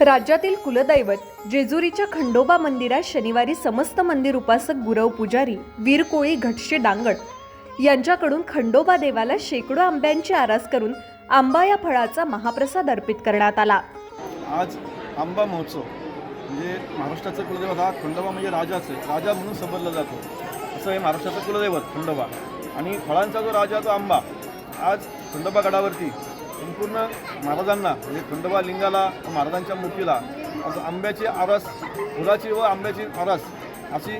राज्यातील कुलदैवत जेजुरीच्या खंडोबा मंदिरात शनिवारी समस्त मंदिर उपासक गुरव पुजारी वीरकोळी घटशे डांगड यांच्याकडून खंडोबा देवाला शेकडो आंब्यांची आरास करून आंबा या फळाचा महाप्रसाद अर्पित करण्यात आला. आज आंबा महोत्सव म्हणजे महाराष्ट्राचं कुलदैवत हा खंडोबा म्हणजे राजाच राजा म्हणून समजला जातो. असं हे महाराष्ट्राचं कुलदैवत खंडोबा. आणि फळांचा जो राजा तो आंबा. आज खंडोबा गडावरती संपूर्ण महाराजांना म्हणजे खंडोबा लिंगाला महाराजांच्या मूर्तीला असं आंब्याची आरस फुलाची व आंब्याची आरास अशी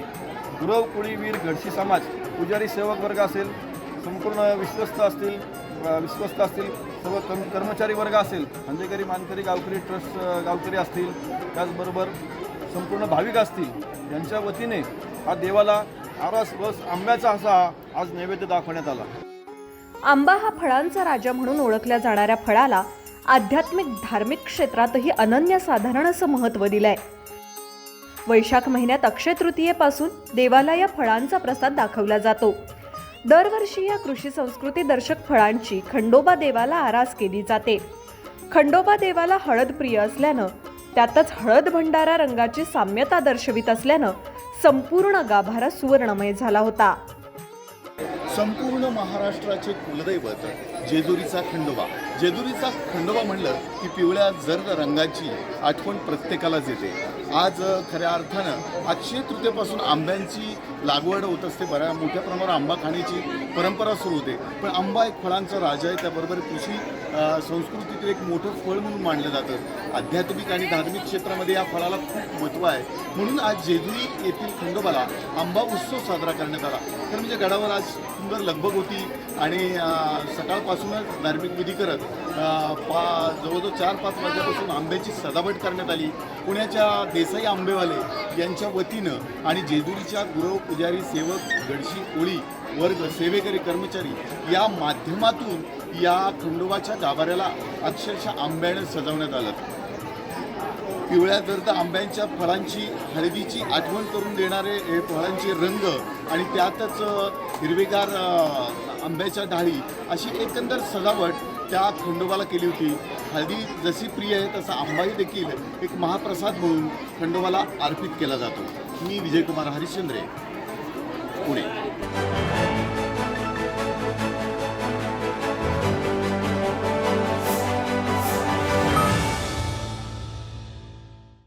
गुरव कुळी वीर घडशी समाज पुजारी सेवक वर्ग असेल संपूर्ण विश्वस्त असतील विश्वस्त असतील सर्व कर्म कर्मचारी वर्ग असेल खांदेकरी मानकरी गावकरी ट्रस्ट गावकरी असतील त्याचबरोबर संपूर्ण भाविक असतील यांच्या वतीने हा देवाला आरस व आंब्याचा असा आज नैवेद्य दाखवण्यात आला. आंबा हा फळांचा राजा म्हणून ओळखल्या जाणाऱ्या फळाला आध्यात्मिक धार्मिक क्षेत्रातही अनन्यसाधारण असं महत्त्व दिलंय. वैशाख महिन्यात अक्षय तृतीयेपासून देवाला या फळांचा प्रसाद दाखवला जातो. दरवर्षी या कृषी संस्कृती दर्शक फळांची खंडोबा देवाला आरास केली जाते. खंडोबा देवाला हळद प्रिय असल्यानं त्यातच हळद भंडारा रंगाची साम्यता दर्शवित असल्यानं संपूर्ण गाभारा सुवर्णमय झाला होता. संपूर्ण महाराष्ट्राचे कुलदैवत जेजुरीचा खंडोबा. जेजुरीचा खंडोबा म्हणलं की पिवळ्या जर्द रंगाची आठवण प्रत्येकालाच येते आज खऱ्या अर्थानं अक्षय तृतीयेपासून आंब्यांची लागवड होत असते. बऱ्या मोठ्या प्रमाणावर आंबा खाण्याची परंपरा सुरू होते. पण आंबा एक फळांचा राजा आहे. त्याबरोबर कृषी संस्कृतीतील एक मोठं फळ म्हणून मानलं जातं. आध्यात्मिक आणि धार्मिक क्षेत्रामध्ये या फळाला खूप महत्त्व आहे. म्हणून आज जेजुरी येथील खंडोबाला आंबा उत्सव साजरा करण्यात आला. तर म्हणजे गडावर आज सुंदर लगबग होती आणि सकाळपासून सकाळपासूनच धार्मिक विधी करत पा जवळजवळ चार पाच वाजल्यापासून आंब्याची सजावट करण्यात आली. पुण्याच्या देसाई आंबेवाले यांच्या वतीनं आणि जेजुरीच्या गुरव पुजारी सेवक गडशी कोळी वर्ग सेवेकरी कर्मचारी या माध्यमातून या खंडोबाच्या गाभाऱ्याला अक्षरशः आंब्यानं सजवण्यात आलं. पिवळ्या जर्द आंब्यांच्या फळांची हळदीची आठवण करून देणारे हे फळांचे रंग आणि त्यातच हिरवेगार आंब्याच्या डाळी अशी एकंदर सजावट त्या खंडोबाला केली होती. हळदी जशी प्रिय आहे तसा आंबाही देखील एक महाप्रसाद म्हणून खंडोबाला अर्पित केला जातो. मी विजयकुमार हरिश्चंद्रे पुणे.